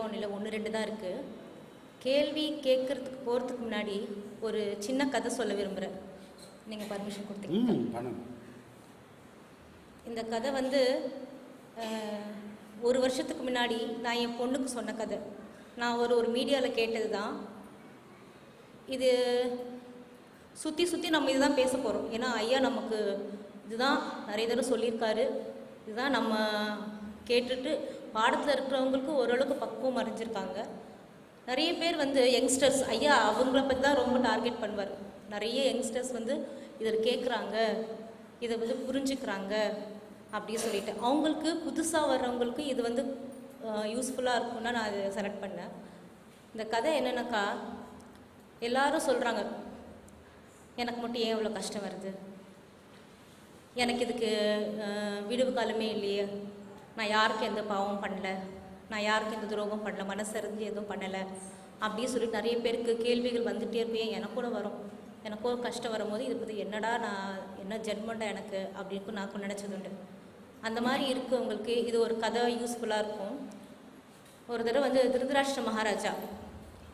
நிறையலாம் ஒன்றும் இல்லை ஒன்று ரெண்டு தான் இருக்குது கேள்வி கேட்குறதுக்கு போகிறதுக்கு முன்னாடி ஒரு சின்ன கதை சொல்ல விரும்புகிறேன் நீங்கள் பர்மிஷன் கொடுத்தீங்க. இந்த கதை வந்து ஒரு வருஷத்துக்கு முன்னாடி நான் என் பொண்ணுக்கு சொன்ன கதை. நான் ஒரு ஒரு மீடியாவில் கேட்டது தான். இது சுற்றி சுற்றி நம்ம இதுதான் பேச போகிறோம் ஏன்னா ஐயா நமக்கு இதுதான் நிறைய தடவை சொல்லியிருக்காரு. இதுதான் நம்ம கேட்டுட்டு பாடத்தில் இருக்கிறவங்களுக்கு ஓரளவுக்கு பக்குவம் அறிஞ்சிருக்காங்க. நிறைய பேர் வந்து யங்ஸ்டர்ஸ் ஐயா அவங்கள பற்றி தான் ரொம்ப டார்கெட் பண்ணுவார். நிறைய யங்ஸ்டர்ஸ் வந்து இதில் கேட்குறாங்க இதை வந்து புரிஞ்சுக்கிறாங்க அப்படின்னு சொல்லிட்டு. அவங்களுக்கு புதுசாக வர்றவங்களுக்கு இது வந்து யூஸ்ஃபுல்லாக இருக்கும்னா நான் அதை செலக்ட் பண்ணேன். இந்த கதை என்னென்னாக்கா எல்லாரும் சொல்கிறாங்க எனக்கு மட்டும் ஏன் இவ்வளோ கஷ்டம் வருது? எனக்கு இதுக்கு விடுவு காலமே இல்லையே. நான் யாருக்கும் எந்த பாவம் பண்ணல. நான் யாருக்கும் எந்த துரோகம் பண்ணல. மனசறிஞ்சு எதுவும் பண்ணலை. அப்படின்னு சொல்லிட்டு நிறைய பேருக்கு கேள்விகள் வந்துகிட்டே இருப்பேன். எனக்கூட வரும். எனக்கும் கஷ்டம் வரும்போது இது பற்றி என்னடா நான் என்ன ஜென்மண்டா எனக்கு அப்படின்னு நான் கூட நினச்சது உண்டு. அந்த மாதிரி இருக்கவங்களுக்கு இது ஒரு கதை யூஸ்ஃபுல்லாக இருக்கும். ஒரு தடவை வந்து திருதராஷ்டிர மகாராஜா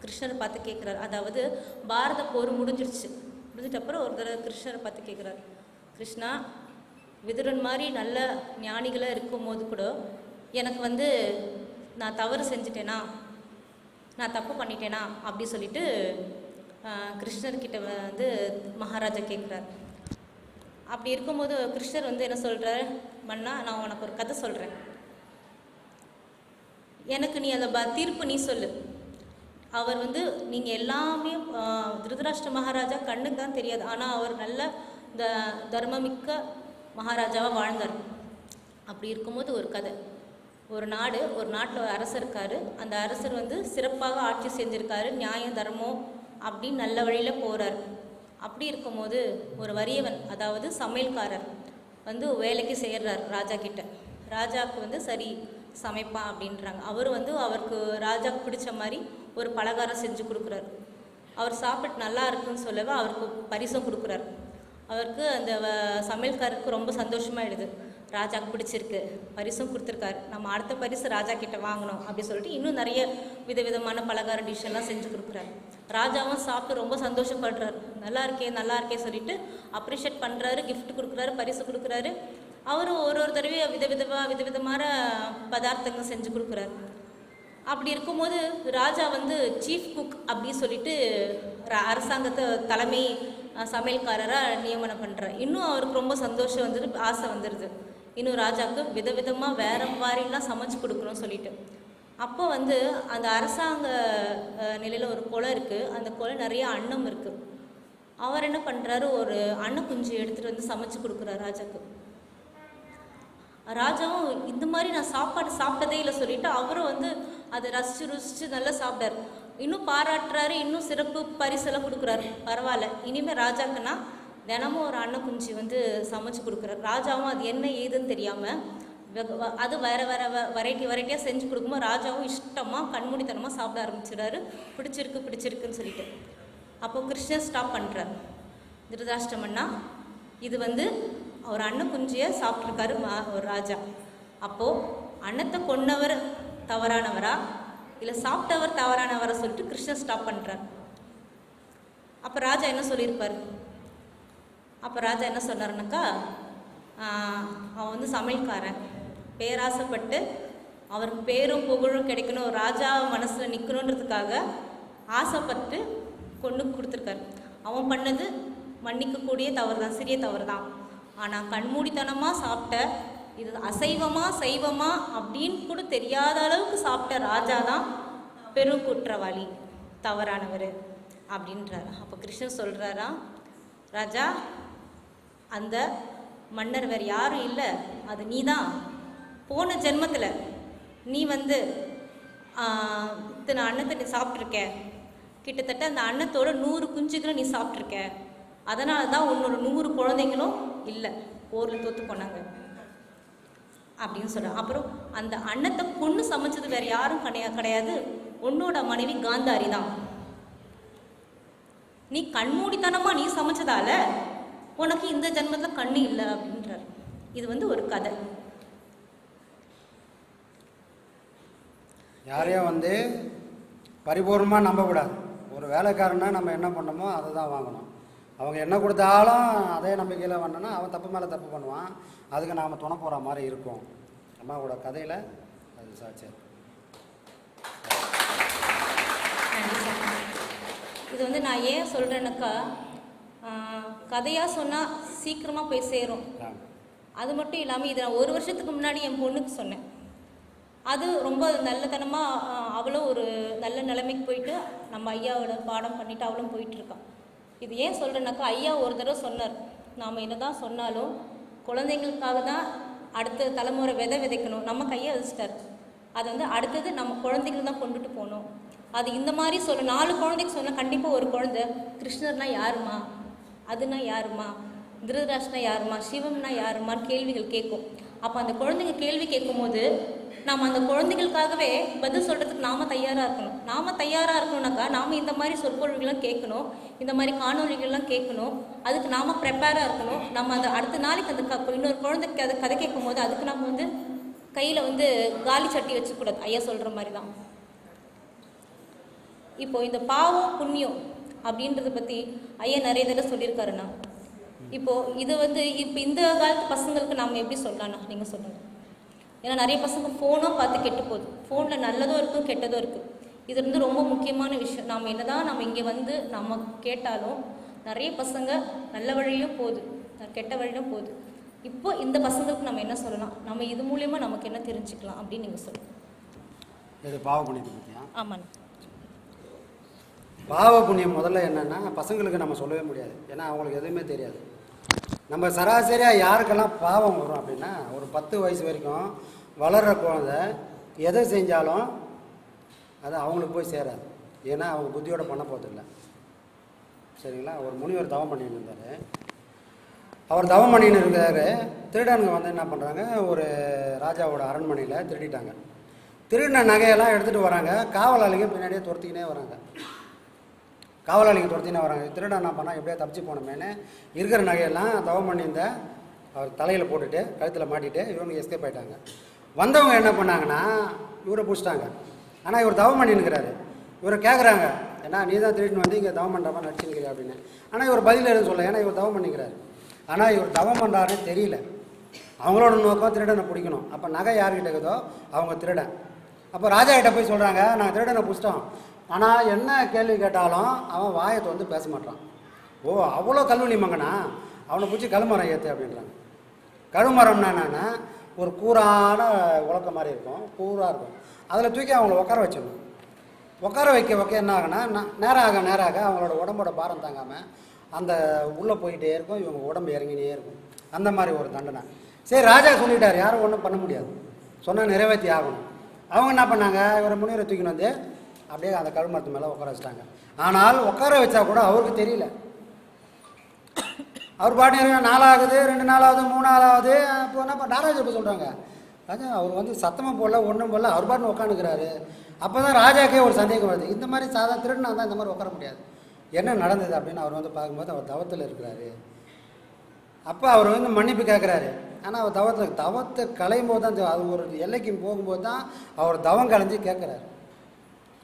கிருஷ்ணரை பார்த்து கேட்குறாரு. அதாவது பாரத போர் முடிஞ்சிருச்சு. முடிஞ்சிட்ட அப்புறம் ஒரு தடவை கிருஷ்ணரை பார்த்து கேட்குறாரு. கிருஷ்ணா விதுரன் மாதிரி நல்ல ஞானிகளாக இருக்கும்போது கூட எனக்கு வந்து நான் தவறு செஞ்சிட்டேனா? நான் தப்பு பண்ணிட்டேனா? அப்படி சொல்லிட்டு கிருஷ்ணர்கிட்ட வந்து மகாராஜா கேட்குறாரு அப்படி இருக்கும்போது கிருஷ்ணர் வந்து என்ன சொல்கிறார் மன்னா நான் உனக்கு ஒரு கதை சொல்கிறேன் எனக்கு நீ அந்த ப தீர்ப்பு நீ சொல்லு. அவர் வந்து நீங்கள் எல்லாமே திருதராஷ்டிர மகாராஜா கண்ணுக்கு தான் தெரியாது. ஆனால் அவர் நல்ல த தர்மமிக்க மகாராஜாவாக வாழ்ந்தார். அப்படி இருக்கும்போது ஒரு கதை. ஒரு நாடு ஒரு நாட்டில் அரசர் இருக்காரு. அந்த அரசர் வந்து சிறப்பாக ஆட்சி செஞ்சுருக்காரு நியாயம் தர்மம் அப்படின்னு நல்ல வழியில் போகிறார் அப்படி இருக்கும்போது ஒரு வறியவன் அதாவது சமையல்காரர் வந்து வேலைக்கு சேர்றார் ராஜா கிட்ட. ராஜாவுக்கு வந்து சரி சமைப்பான் அப்படின்றாங்க. அவர் வந்து அவருக்கு ராஜாக்கு பிடிச்ச மாதிரி ஒரு பலகாரம் செஞ்சு கொடுக்குறாரு. அவர் சாப்பிட்டு நல்லா இருக்குன்னு சொல்லவே அவருக்கு பரிசும் கொடுக்குறாரு. அவருக்கு அந்த சமையல்காரருக்கு ரொம்ப சந்தோஷமாயிடுது. ராஜாக்கு பிடிச்சிருக்கு. பரிசும் கொடுத்துருக்காரு. நம்ம அடுத்த பரிசு ராஜா கிட்ட வாங்கணும் அப்படி சொல்லிட்டு இன்னும் நிறைய விதவிதமான பலகார டிஷ் எல்லாம் செஞ்சு கொடுக்குறாரு. ராஜாவும் சாப்பிட்டு ரொம்ப சந்தோஷப்படுறாரு. நல்லா இருக்கே நல்லா இருக்கே சொல்லிட்டு அப்ரிஷியேட் பண்ணுறாரு கிஃப்ட் கொடுக்குறாரு பரிசு கொடுக்குறாரு. அவரும் ஒரு ஒரு தடவையும் விதவிதமாக விதவிதமான பதார்த்தங்கள் செஞ்சு கொடுக்குறாரு. அப்படி இருக்கும்போது ராஜா வந்து சீஃப் குக் அப்படின்னு சொல்லிட்டு அரசாங்கத்தை தலைமை சமையல்காரராக நியமனம் பண்ணுறேன் இன்னும் அவருக்கு ரொம்ப சந்தோஷம் வந்துட்டு ஆசை வந்துடுது இன்னும் ராஜாவுக்கு விதவிதமாக வேற மாதிரிலாம் சமைச்சு கொடுக்கணும்னு சொல்லிட்டு. அப்போ வந்து அந்த அரசாங்க நிலையில் ஒரு குளம் இருக்குது அந்த குளம் நிறைய அன்னம் இருக்குது அவர் என்ன பண்ணுறாரு ஒரு அன்ன குஞ்சு எடுத்துகிட்டு வந்து சமைச்சு கொடுக்குறாரு ராஜாவுக்கு. ராஜாவும் இந்த மாதிரி நான் சாப்பாடு சாப்பிட்டதே இல்லை சொல்லிட்டு அவரும் வந்து அதை ரசிச்சு ருசிச்சு நல்லா சாப்பிட்டாரு. இன்னும் பாராட்டுறாரு இன்னும் சிறப்பு பரிசெல்லாம் கொடுக்குறாரு. பரவாயில்ல. இனிமேல் ராஜாக்குன்னா தினமும் ஒரு அன்ன குஞ்சு வந்து சமைச்சு கொடுக்குறாரு. ராஜாவும் அது என்ன ஏதுன்னு தெரியாமல் அது வேற வேற வெரைட்டி வெரைட்டியாக செஞ்சு கொடுக்கும்போது ராஜாவும் இஷ்டமாக கண்மூடித்தனமாக சாப்பிட ஆரம்பிச்சிடுறாரு. பிடிச்சிருக்கு பிடிச்சிருக்குன்னு சொல்லிட்டு. அப்போ கிருஷ்ணர் ஸ்டாப் பண்ணுறாரு திருதாஷ்டமன்னா இது வந்து அவர் அன்ன குஞ்சியை சாப்பிட்ருக்காரு மா ஒரு ராஜா. அப்போது அன்னத்தை கொன்னவர் தவறானவரா? இல்லை சாப்பிட்டவர் தவறானவரை சொல்லிட்டு கிருஷ்ணன் ஸ்டாப் பண்ணுறார் அப்போ ராஜா என்ன சொல்லியிருப்பார்? அப்போ ராஜா என்ன சொன்னார்னாக்கா அவன் வந்து சமையல்காரன். பேராசைப்பட்டு அவருக்கு பேரும் புகழும் கிடைக்கணும் ராஜா மனசில் நிற்கணுன்றதுக்காக ஆசைப்பட்டு கொண்டு கொடுத்துருக்காரு. அவன் பண்ணது மன்னிக்கக்கூடிய தவறு தான் சிறிய தவறு தான் ஆனால் கண்மூடித்தனமாக சாப்பிட்ட இது அசைவமா சைவமா அப்படின்னு கூட தெரியாத அளவுக்கு சாப்பிட்ட ராஜா தான் பெரும் குற்றவாளி தவறானவர் அப்படின்றார். அப்போ கிருஷ்ணன் சொல்கிறாரா ராஜா அந்த மன்னர் வேறு யாரும் இல்லை. அது நீ தான் போன ஜென்மத்தில் நீ வந்து இத்தனை அன்னத்தை நீ சாப்பிட்ருக்க கிட்டத்தட்ட அந்த அன்னத்தோட நூறு குஞ்சுகளும் நீ சாப்பிட்ருக்க அதனால தான் உன்னோட நூறு குழந்தைங்களும் இல்லை. போரில் தோற்று போனாங்க. அப்படின்னு சொல்கிறேன் அப்புறம் அந்த அன்னத்தை கொன்று சமைச்சது வேற யாரும் கிடையா கிடையாது. உன்னோட மனைவி காந்தாரி தான். நீ கண்மூடித்தனமா நீ சமைச்சதால உனக்கு இந்த ஜென்மத்தில் கண்ணு இல்லை அப்படின்றார். இது வந்து ஒரு கதை. யாரையும் வந்து பரிபூர்ணமாக நம்பக்கூடாது. ஒரு வேலைக்காரனா நம்ம என்ன பண்ணோமோ அதை தான் வாங்கணும். அவங்க என்ன கொடுத்தாலும் அதே நம்பிக்கையில் பண்ணோன்னா அவன் தப்பு மேலே தப்பு பண்ணுவான். அதுக்கு நாம் துணை போகிற மாதிரி இருக்கும். அம்மாவோட கதையில் அது சாட்சியாக. இது வந்து நான் ஏன் சொல்கிறேன்னாக்கா கதையாக சொன்னால் சீக்கிரமாக போய் சேரும். அது மட்டும் இல்லாமல் இதை நான் ஒரு வருஷத்துக்கு முன்னாடி என் பொண்ணுக்கு சொன்னேன். அது ரொம்ப நல்லத்தனமாக அவளும் ஒரு நல்ல நிலைமைக்கு போயிட்டு நம்ம ஐயாவோட பாடம் பண்ணிட்டு அவளும் போயிட்டு இருக்கா. இது ஏன் சொல்கிறேன்னாக்கா ஐயா ஒரு தடவை சொன்னார். நாம் என்ன தான் சொன்னாலும் குழந்தைங்களுக்காக தான் அடுத்த தலைமுறை விதை விதைக்கணும். நம்ம கையை வச்சுட்டார் அது வந்து அடுத்தது நம்ம குழந்தைகள் தான் கொண்டுட்டு போகணும். அது இந்த மாதிரி சொல்ல நாலு குழந்தைக்கு சொன்னால் கண்டிப்பாக ஒரு குழந்தை கிருஷ்ணர்னா யாருமா? அதுனா யாருமா? திருதராஷ்னா யாருமா? சிவம்னா யாருமான்னு கேள்விகள் கேட்கும். அப்போ அந்த குழந்தைங்க கேள்வி கேட்கும்போது நாம் அந்த குழந்தைகளுக்காகவே பதில் சொல்கிறதுக்கு நாம் தயாராக இருக்கணும். நாம் தயாராக இருக்கணும்னாக்கா நாம் இந்த மாதிரி சொற்பொழிவுகள்லாம் கேட்கணும். இந்த மாதிரி காணொலிகள்லாம் கேட்கணும். அதுக்கு நாம் ப்ரிப்பேராக இருக்கணும். நம்ம அந்த அடுத்த நாளைக்கு அந்த க இன்னொரு குழந்தைக்கு அதை கதை கேட்கும்போது அதுக்கு நம்ம வந்து கையில் வந்து காலி சட்டி வச்சுக்கூடாது. ஐயா சொல்கிற மாதிரி தான் இப்போ இந்த பாவம் புண்ணியம் அப்படின்றத பற்றி ஐயா நிறைய தடவை சொல்லியிருக்காருண்ணா. இப்போ இது வந்து இப்போ இந்த காலத்து பசங்களுக்கு நாம் எப்படி சொல்லலாம்ண்ணா நீங்கள் சொல்லுங்கள் ஏன்னா நிறைய பசங்க ஃபோனும் பார்த்து கெட்டு போகுது. ஃபோனில் நல்லதும் இருக்கும் கெட்டதும் இருக்குது இது வந்து ரொம்ப முக்கியமான விஷயம். நாம் என்னதான் நம்ம இங்கே வந்து நம்ம கேட்டாலும் நிறைய பசங்க நல்ல வழியிலும் போகுது. கெட்ட வழியிலும் போகுது. இப்போ இந்த பசங்களுக்கு நம்ம என்ன சொல்லலாம்? நம்ம இது மூலியமாக நமக்கு என்ன தெரிஞ்சுக்கலாம் அப்படின்னு நீங்கள் சொல்லுங்கள் பாவ புண்ணியத்தை பற்றியா ஆமாண்ணா பாவ புண்ணியம் முதல்ல என்னென்னா பசங்களுக்கு நம்ம சொல்லவே முடியாது. ஏன்னா அவங்களுக்கு எதுவுமே தெரியாது. நம்ம சராசரியாக யாருக்கெல்லாம் பாவம் வரும் அப்படின்னா ஒரு பத்து வயசு வரைக்கும் வளர்கிற குழந்தை எதை செஞ்சாலும் அது அவங்களுக்கு போய் சேராது. ஏன்னா அவங்க புத்தியோடு பண்ண போகிறதில்ல சரிங்களா? ஒரு முனிவர் தவம் பண்ணிட்டு இருந்தார். அவர் தவம் பண்ணின்னு இருந்தார் திருடனுங்க வந்து என்ன பண்ணுறாங்க ஒரு ராஜாவோட அரண்மனையில் திருடிட்டாங்க. திருடின நகையெல்லாம் எடுத்துகிட்டு வராங்க. காவலாளிங்க பின்னாடியே துரத்திக்கினே வராங்க. காவலாளிங்க துரத்தினே வராங்க. திருடன் என்ன பண்ணால் எப்படியோ தப்பிச்சு போனோமேனு இருக்கிற நகையெல்லாம் தவம் பண்ணியிருந்த அவர் தலையில் போட்டுட்டு கழுத்தில் மாட்டிட்டு இவங்க எஸ்கேப் ஆயிட்டாங்க. வந்தவங்க என்ன பண்ணாங்கன்னா இவரை பிடிச்சிட்டாங்க. ஆனால் இவர் தவம் பண்ணின்னுக்கிறாரு. இவரை கேட்குறாங்க ஏன்னா நீ தான் திருடின்னு வந்து இங்கே தவம் பண்ணுறப்ப நடிச்சுக்கிறீ அப்படின்னு. ஆனால் இவர் பதில் எதுவும் சொல்ல ஏன்னா இவர் தவம் பண்ணிக்கிறாரு. ஆனால் இவர் தவம் பண்ணுறாருன்னு தெரியல. அவங்களோட நோக்கம் திருடனை பிடிக்கணும். அப்போ நகை யார்கிட்ட இருக்குதோ அவங்க திருடன் அப்போ ராஜா கிட்ட போய் சொல்கிறாங்க நான் திருடனை பிடிச்சிட்டோம். ஆனால் என்ன கேள்வி கேட்டாலும் அவன் வாயத்தை வந்து பேச மாட்டான் ஓ அவ்வளோ கல்வி மங்கனா அவனை பிடிச்சி கழுமரம் ஏற்று அப்படின்றாங்க. கழுமரம்னா என்னன்னா ஒரு கூரான உலக்க மாதிரி இருக்கும் கூராக இருக்கும். அதில் தூக்கி அவங்கள உட்கார வச்சிடணும். உட்கார வைக்க வைக்க என்ன ஆகுனா நேராக நேரம் ஆக நேரம் ஆக அவங்களோட உடம்போட பாரம் தாங்காமல் அந்த உள்ளே போயிட்டே இருக்கும் இவங்க உடம்பு இறங்கினே இருக்கும். அந்த மாதிரி ஒரு தண்டனை. சரி ராஜா சொல்லிட்டார் யாரும் ஒன்றும் பண்ண முடியாது. சொன்னால் நிறைவேற்றி ஆகணும். அவங்க என்ன பண்ணாங்க இவரை முனிவரை தூக்கின்னு வந்து அப்படியே அந்த கழுமரத்து மேலே உட்கார வச்சிட்டாங்க. ஆனால் உட்கார வச்சா கூட அவருக்கு தெரியல. அவர் பாட்டு இருக்க நாளாகுது ரெண்டு நாளாவது மூணு நாளாவது அப்போ என்ன பண்ண நாராஜர் இப்போ சொல்கிறாங்க ராஜா அவர் வந்து சத்தமாக போடல ஒன்றும் போடல அவர் பாட்டு உட்காந்துக்கிறாரு அப்போ தான் ராஜாக்கே ஒரு சந்தேகம் வருது. இந்த மாதிரி சாதா திருடுனா தான் இந்த மாதிரி உட்கார முடியாது. என்ன நடந்தது அப்படின்னு அவர் வந்து பார்க்கும்போது அவர் தவத்தில் இருக்கிறாரு. அப்போ அவர் வந்து மன்னிப்பு கேட்குறாரு ஆனால் அவர் தவத்தில் தவத்தை களையும் போது தான் அது ஒரு எல்லைக்கு போகும்போது தான் அவர் தவம் கலைஞ்சு கேட்குறாரு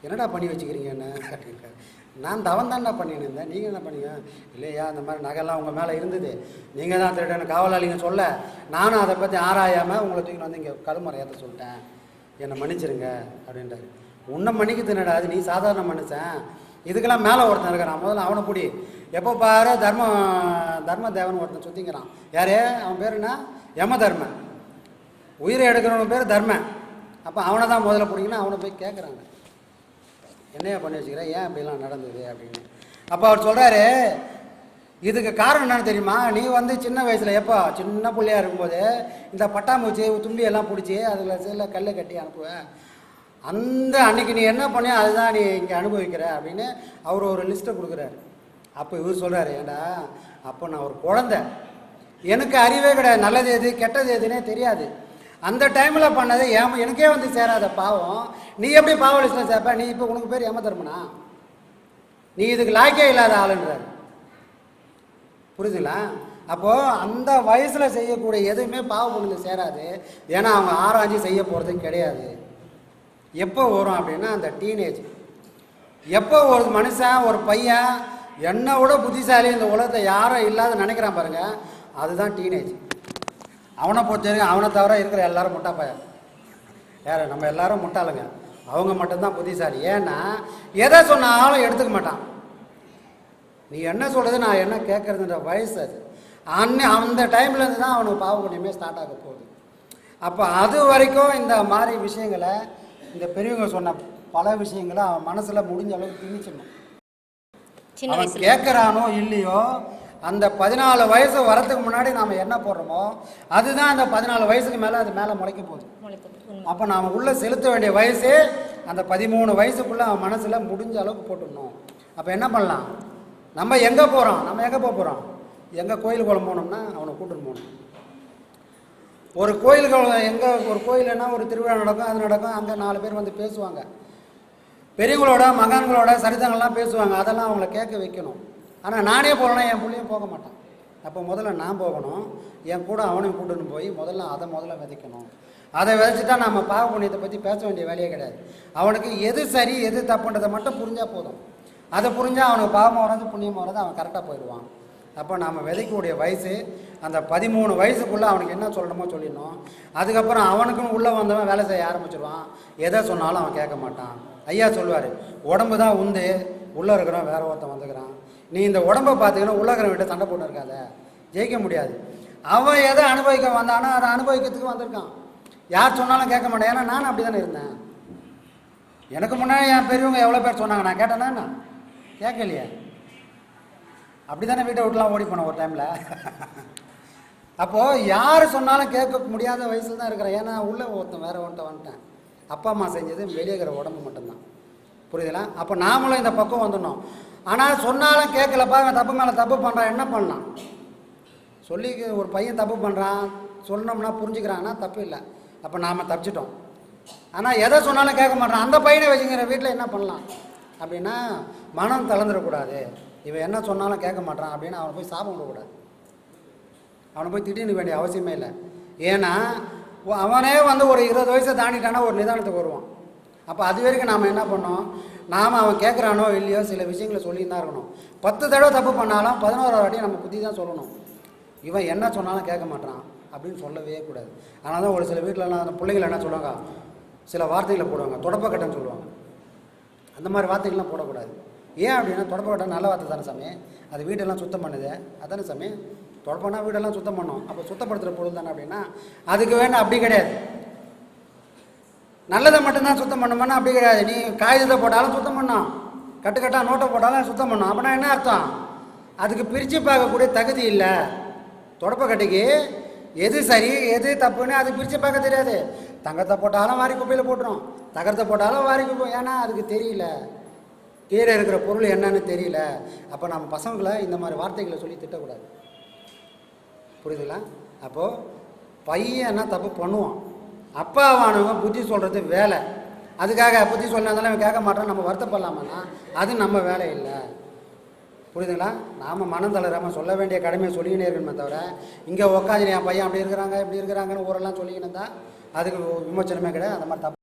என்னடா பண்ணி வச்சுக்கிறீங்க என்ன? அப்படின்னு நான் தவன் தானே பண்ணின்னு இருந்தேன். நீங்கள் என்ன பண்ணீங்க? இல்லையா இந்த மாதிரி நகைலாம் உங்கள் மேலே இருந்தது. நீங்கள் தான் திருடன்னு காவலாளிங்க சொல்ல நானும் அதை பற்றி ஆராயாமல் உங்களை தூக்கி வந்து இங்கே கழுமறை ஏற்ற சொல்லிட்டேன். என்னை மன்னிச்சிருங்க அப்படின்றாரு. உன்னை மன்னிக்க தின்னடாது நீ சாதாரண மனுஷன். இதுக்கெல்லாம் மேலே ஒருத்தன் இருக்கிறான் முதல்ல அவனை பிடி எப்போ பாரு தர்ம தர்ம தேவன் ஒருத்தன் சுற்றிக்கிறான் யாரே? அவன் பேர் என்ன? யம தர்மன் உயிரை எடுக்கிறவன் பேர் தர்மன். அப்போ அவனை தான் முதல்ல பிடிக்கணும். அவனை போய் கேட்குறாங்க என்னையா பண்ணி வச்சுக்கிற? ஏன் இப்படிலாம் நடந்தது அப்படின்னு. அப்போ அவர் சொல்கிறாரு இதுக்கு காரணம் என்னன்னு தெரியுமா? நீ வந்து சின்ன வயசில் எப்போ சின்ன பிள்ளையா இருக்கும்போது இந்த பட்டாம்பூச்சி தும்பி எல்லாம் பிடிச்சி அதில் சில கல்லை கட்டி அனுப்புவேன் அந்த அன்னைக்கு நீ என்ன பண்ணியோ அதுதான் நீ இங்கே அனுபவிக்கிற? அப்படின்னு அவர் ஒரு லிஸ்ட்டை கொடுக்குறாரு. அப்போ இவர் சொல்கிறாரு ஏண்டா அப்போ நான் ஒரு குழந்தை. எனக்கு அறிவே கிடையாது. நல்லது எது கெட்டது எதுனே தெரியாது. அந்த டைமில் பண்ணது ஏம எனக்கே வந்து சேராத பாவம். நீ எப்படி பாவ லிஸ்ட்டில் சேர்ப்ப நீ இப்போ உனக்கு பேர் ஏம நீ இதுக்கு லாய்க்கே இல்லாத ஆளுன்றாரு. புரிஞ்சுங்களா அப்போது அந்த வயசில் செய்யக்கூடிய எதுவுமே பாவ புண்ணியில் சேராது. ஏன்னா அவங்க ஆராய்ச்சி செய்ய போகிறதும் கிடையாது. எப்போ வரும் அப்படின்னா அந்த டீனேஜ் எப்போ ஒரு மனுஷன் ஒரு பையன் என்னை விட புத்திசாலி இந்த உலகத்தை யாரும் இல்லாத நினைக்கிறான் பாருங்கள் அதுதான் டீனேஜ் அவனை பொறுத்த வரைக்கும் அவனை தவிர இருக்கிற எல்லாரும் முட்டா பையன் யார்? நம்ம எல்லாரும் முட்டாளுங்க. அவங்க மட்டும்தான் புத்திசாலி. ஏன்னா எதை சொன்னாலும் எடுத்துக்க மாட்டான். நீ என்ன சொல்கிறது நான் என்ன கேட்குறதுன்ற வயசு அது. அன்னை அந்த டைம்லேருந்து தான் அவனுக்கு பாவ புண்ணியமே ஸ்டார்ட் ஆக போகுது. அப்போ அது வரைக்கும் இந்த மாதிரி விஷயங்களை இந்த பெரியவங்க சொன்ன பல விஷயங்களை அவன் மனசில் முடிஞ்ச அளவுக்கு திணிச்சிடணும். அவன் கேட்குறானோ இல்லையோ அந்த பதினாலு வயசு வரதுக்கு முன்னாடி நாம் என்ன போடுறோமோ அதுதான் அந்த பதினாலு வயசுக்கு மேலே அது மேலே முளைக்க போகுது. அப்போ நாம் உள்ளே செலுத்த வேண்டிய வயசு அந்த பதிமூணு வயசுக்குள்ளே அவன் மனசில் முடிஞ்ச அளவுக்கு போட்டுடணும். அப்போ என்ன பண்ணலாம்? நம்ம எங்கே போகிறோம் நம்ம எங்கே போக போகிறோம் எங்கே கோயில் குளம் போனோம்னா அவனை கூட்டிட்டு போகணும். ஒரு கோயிலுக்கு எங்கே ஒரு கோயிலுன்னா ஒரு திருவிழா நடக்கும் அது நடக்கும் அங்கே நாலு பேர் வந்து பேசுவாங்க. பெரியவங்களோட மகான்களோட சரிதங்கள்லாம் பேசுவாங்க. அதெல்லாம் அவங்கள கேட்க வைக்கணும். ஆனால் நானே போகலன்னா என் பிள்ளையும் போக மாட்டான். அப்போ முதல்ல நான் போகணும். என் கூட அவனையும் கூட்டுன்னு போய் முதல்ல அதை முதல்ல விதைக்கணும். அதை விதைச்சிட்டா நம்ம பாவ புண்ணியத்தை பற்றி பேச வேண்டிய வேலையே கிடையாது. அவனுக்கு எது சரி எது தப்புன்றதை மட்டும் புரிஞ்சால் போதும். அதை புரிஞ்சால் அவனுக்கு பாவம் வராது புண்ணியம் வராது அவன் கரெக்டாக போயிடுவான். அப்போ நாம் விதைக்கக்கூடிய வயசு அந்த பதிமூணு வயசுக்குள்ளே அவனுக்கு என்ன சொல்லணுமோ சொல்லிடணும். அதுக்கப்புறம் அவனுக்குன்னு உள்ளே வந்தவன் வேலை செய்ய ஆரம்பிச்சிடுவான் எதை சொன்னாலும் அவன் கேட்க மாட்டான். ஐயா சொல்லுவார் உடம்பு தான் உண்டு. உள்ளே இருக்கிறவன் வேற ஒருத்தன் வந்துக்கிறான். நீ இந்த உடம்பை பார்த்துக்கணும் உள்ள விட்டு சண்டை போட்டு இருக்காத ஜெயிக்க முடியாது. அவன் எதை அனுபவிக்க வந்தானோ அதை அனுபவிக்கிறதுக்கு வந்திருக்கான். யார் சொன்னாலும் கேட்க மாட்டேன். ஏன்னா நான் அப்படி தானே இருந்தேன். எனக்கு முன்னாடி என் பெரியவங்க எவ்வளோ பேர் சொன்னாங்க? நான் கேட்டேன்னா என்ன? கேட்கலையே. அப்படி தானே வீட்டை விட்டுலாம் ஓடி போனேன் ஒரு டைமில் அப்போது யார் சொன்னாலும் கேட்க முடியாத வயசில் தான் இருக்கிறேன். ஏன்னா உள்ளே ஒருத்தன் வேறு ஒன்ட்ட வந்துட்டேன். அப்பா அம்மா செஞ்சது வெளியே இருக்கிற உடம்பு மட்டும்தான். புரியுதுலாம் அப்போ நாமளும் இந்த பக்கம் வந்துடணும். ஆனால் சொன்னாலும் கேட்கலப்பா அவன் தப்பு மேலே தப்பு பண்ணுறான் என்ன பண்ணலாம்? சொல்லி ஒரு பையன் தப்பு பண்ணுறான் சொன்னோம்னா புரிஞ்சுக்கிறான்னா தப்பு இல்லை. அப்போ நாம் தப்பிச்சிட்டோம். ஆனால் எதை சொன்னாலும் கேட்க மாட்டான். அந்த பையனை வச்சுக்கிற வீட்டில் என்ன பண்ணலாம்? அப்படின்னா மனம் தளர்ந்துடக்கூடாது. இவன் என்ன சொன்னாலும் கேட்க மாட்டான் அப்படின்னு அவனை போய் சாபம் விடக்கூடாது அவனை போய் திட்டின்னு வேண்டிய அவசியமே இல்லை. ஏன்னா அவனே வந்து ஒரு இருபது வயசை தாண்டிட்டானா ஒரு நிதானத்துக்கு வருவான். அப்போ அது வரைக்கும் நாம் என்ன பண்ணோம்? நாம் அவன் கேட்குறானோ இல்லையோ சில விஷயங்களை சொல்லின்னு தான் இருக்கணும். பத்து தடவை தப்பு பண்ணாலும் பதினோராவது வாட்டி நம்ம புத்தி தான் சொல்லணும். இவன் என்ன சொன்னாலும் கேட்க மாட்டான் அப்படின்னு சொல்லவே கூடாது. அதனால தான் ஒரு சில வீட்டிலலாம் அந்த பிள்ளைங்களை என்ன சொல்லுவாங்க? சில வார்த்தைகளை போடுவாங்க. தொடப்பக்கட்டம்னு சொல்லுவாங்க. அந்த மாதிரி வார்த்தைகள்லாம் போடக்கூடாது. ஏன் அப்படின்னா தொடப்பக்கட்டம் நல்ல வார்த்தை தானே சாமி. அது வீடெல்லாம் சுத்தம் பண்ணுது. அதானே சாமி? தொடப்பம்னா வீடெல்லாம் சுத்தம் பண்ணும். அப்போ சுத்தப்படுத்துகிற பொருள் தானே அப்படின்னா அதுக்கு வேணும் அப்படி கிடையாது. நல்லதை மட்டும்தான் சுத்தம் பண்ணுமானா அப்படி கிடையாது. நீ காகிதத்தை போட்டாலும் சுத்தம் பண்ணும் கட்டுக்கட்டாக நோட்டை போட்டாலும் சுத்தம் பண்ணும் அப்படின்னா என்ன அர்த்தம்? அதுக்கு பிரித்து பார்க்கக்கூடிய தகுதி இல்லை. தொடப்பக்கட்டைக்கு எது சரி எது தப்புன்னு அது பிரித்து பார்க்க தெரியாது. தங்கத்தை போட்டாலும் வாரி குப்பையில் போட்டுரும். தகரத்தை போட்டாலும் வாரி குப்பை. ஏன்னா அதுக்கு தெரியல. கீழே இருக்கிற பொருள் என்னன்னு தெரியல. அப்போ நம்ம பசங்களை இந்த மாதிரி வார்த்தைகளை சொல்லி திட்டக்கூடாது. புரியுதுங்களா? அப்போது பையன் என்ன தப்பு பண்ணுவான்? அப்பாவானவங்க புத்தி சொல்கிறது வேலை. அதுக்காக புத்தி சொன்னதால அவன் கேட்க மாட்டான் நம்ம வருத்தப்படலாமான்னா அது நம்ம வேலை இல்லை. புரியுதுங்களா? நாம் மனம் தளராமல் சொல்ல வேண்டிய கடமையை சொல்லிக்கினே இருக்கணுமே தவிர இங்கே உக்காந்து என் பையன் அப்படி இருக்கிறாங்க இப்படி இருக்கிறாங்கன்னு ஊரெல்லாம் சொல்லிக்கினு தான் அதுக்கு விமோச்சனமே கிடையாது. அந்த மாதிரி தப்பு